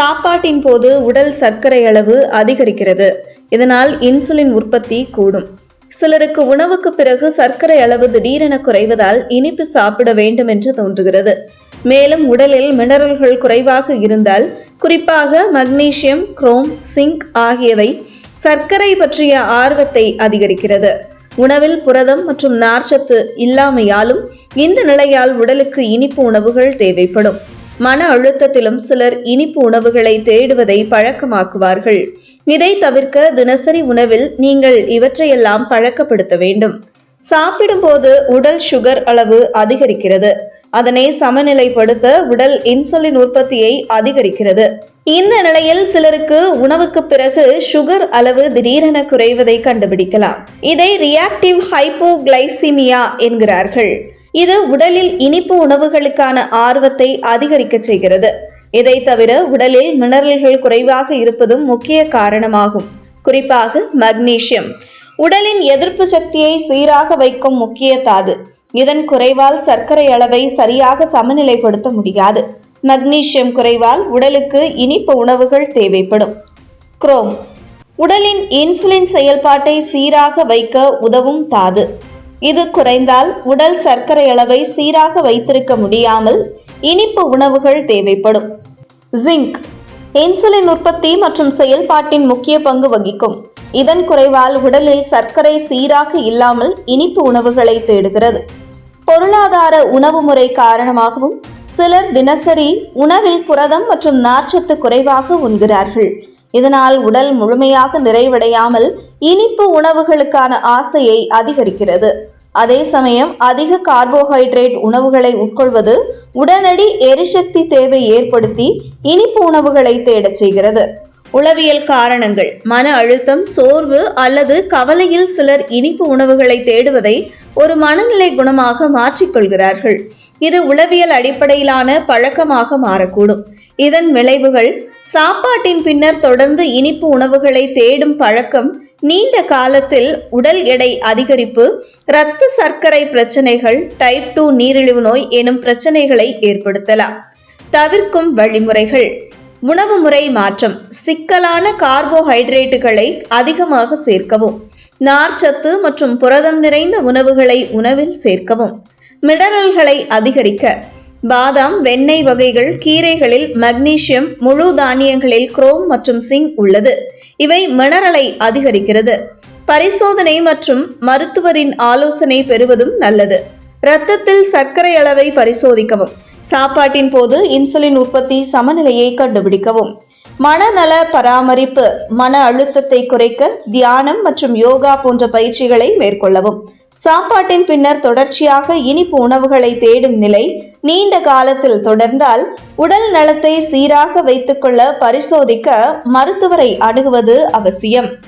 சாப்பாட்டின் போது உடல் சர்க்கரை அளவு அதிகரிக்கிறது. இதனால் இன்சுலின் உற்பத்தி கூடும். சிலருக்கு உணவுக்கு பிறகு சர்க்கரை அளவு திடீரென குறைவதால் இனிப்பு சாப்பிட வேண்டும் என்று தோன்றுகிறது. மேலும் உடலில் மினரல்கள் குறைவாக இருந்தால் குறிப்பாக மக்னீசியம் குரோம் சிங்க் ஆகியவை சர்க்கரை பற்றிய ஆர்வத்தை அதிகரிக்கிறது. உணவில் புரதம் மற்றும் நார்ச்சத்து இல்லாமையாலும் இந்த நிலையால் உடலுக்கு இனிப்பு உணவுகள் தேவைப்படும். மன அழுத்தத்திலும் சிலர் இனிப்பு உணவுகளை தேடுவதை பழக்கமாக்குவார்கள். இதை தவிர்க்க தினசரி உணவில் நீங்கள் இவற்றையெல்லாம் பழக்கப்படுத்த வேண்டும். சாப்பிடும்போது உடல் சுகர் அளவு அதிகரிக்கிறது. அதனை சமநிலைப்படுத்த உடல் இன்சுலின் உற்பத்தியை அதிகரிக்கிறது. இந்த நிலையில் சிலருக்கு உணவுக்கு பிறகு சுகர் அளவு திடீரென குறைவதை கண்டுபிடிக்கலாம். இதை ரியாக்டிவ் ஹைப்போகிளைசிமியா என்கிறார்கள். இது உடலில் இனிப்பு உணவுகளுக்கான ஆர்வத்தை அதிகரிக்க செய்கிறது. இதை தவிர உடலில் மினரல்கள் குறைவாக இருப்பதும் முக்கிய காரணமாகும். குறிப்பாக மக்னீசியம். உடலின் எதிர்ப்பு சக்தியை சீராக வைக்கும் முக்கிய தாது. இதன் குறைவால் சர்க்கரை அளவை சரியாக சமநிலைப்படுத்த முடியாது. மக்னீசியம் குறைவால் உடலுக்கு இனிப்பு உணவுகள் தேவைப்படும். குரோம். உடலின் இன்சுலின் செயல்பாட்டை சீராக வைக்க உதவும் தாது. இது குறைந்தால் உடல் சர்க்கரை அளவை சீராக வைத்திருக்க முடியாமல் இனிப்பு உணவுகள் தேவைப்படும். ஜிங்க் இன்சுலின் உற்பத்தி மற்றும் செயல்பாட்டின் முக்கிய பங்கு வகிக்கும். இதன் குறைவால் உடலில் சர்க்கரை சீராக இல்லாமல் இனிப்பு உணவுகளை தேடுகிறது. பொருளாதார உணவு முறை காரணமாகவும் சிலர் தினசரி உணவில் புரதம் மற்றும் நார்ச்சத்து குறைவாக உண்கிறார்கள். இதனால் உடல் முழுமையாக நிறைவடையாமல் இனிப்பு உணவுகளுக்கான ஆசையை அதிகரிக்கிறது. அதே சமயம் அதிக கார்போஹைட்ரேட் உணவுகளை உட்கொள்வது உடனடி எரிசக்தி தேவை ஏற்படுத்தி இனிப்பு உணவுகளை தேடச் செய்கிறது. உளவியல் காரணங்கள் மன அழுத்தம் சோர்வு அல்லது கவலையில் சிலர் இனிப்பு உணவுகளை தேடுவதை ஒரு மனநிலை குணமாக மாற்றிக்கொள்கிறார்கள். இது உளவியல் அடிப்படையிலான பழக்கமாக மாறக்கூடும். இதன் விளைவுகள் சாப்பாட்டின் பின்னர் தொடர்ந்து இனிப்பு உணவுகளை தேடும் பழக்கம் நீண்ட காலத்தில் உடல் எடை அதிகரிப்பு இரத்த சர்க்கரை பிரச்சனைகள் டைப் டூ நீரிழிவு நோய் எனும் பிரச்சனைகளை ஏற்படுத்தலாம். தவிர்க்கும் வழிமுறைகள் உணவு முறை மாற்றம் சிக்கலான கார்போஹைட்ரேட்டுகளை அதிகமாக சேர்க்கவும் நார்ச்சத்து மற்றும் புரதம் நிறைந்த உணவுகளை உணவில் சேர்க்கவும். மினரல்களை அதிகரிக்க. பாதாம் வெண்ணெய் வகைகள் கீரைகளில் மக்னீசியம் முழு தானியங்களில் குரோம் மற்றும் சிங் உள்ளது. இவை மினரலை அதிகரிக்கிறது. பரிசோதனை மற்றும் மருத்துவரின் ஆலோசனை பெறுவதும் நல்லது. இரத்தத்தில் சர்க்கரை அளவை பரிசோதிக்கவும். சாப்பாட்டின் போது இன்சுலின் உற்பத்தி சமநிலையை கண்டுபிடிக்கவும். மனநல பராமரிப்பு மன அழுத்தத்தை குறைக்க தியானம் மற்றும் யோகா போன்ற பயிற்சிகளை மேற்கொள்ளவும். சாப்பாட்டின் பின்னர் தொடர்ச்சியாக இனிப்பு உணவுகளை தேடும் நிலை நீண்ட காலத்தில் தொடர்ந்தால் உடல் நலத்தை சீராக வைத்துக்கொள்ள பரிசோதிக்க மருத்துவரை அணுகுவது அவசியம்.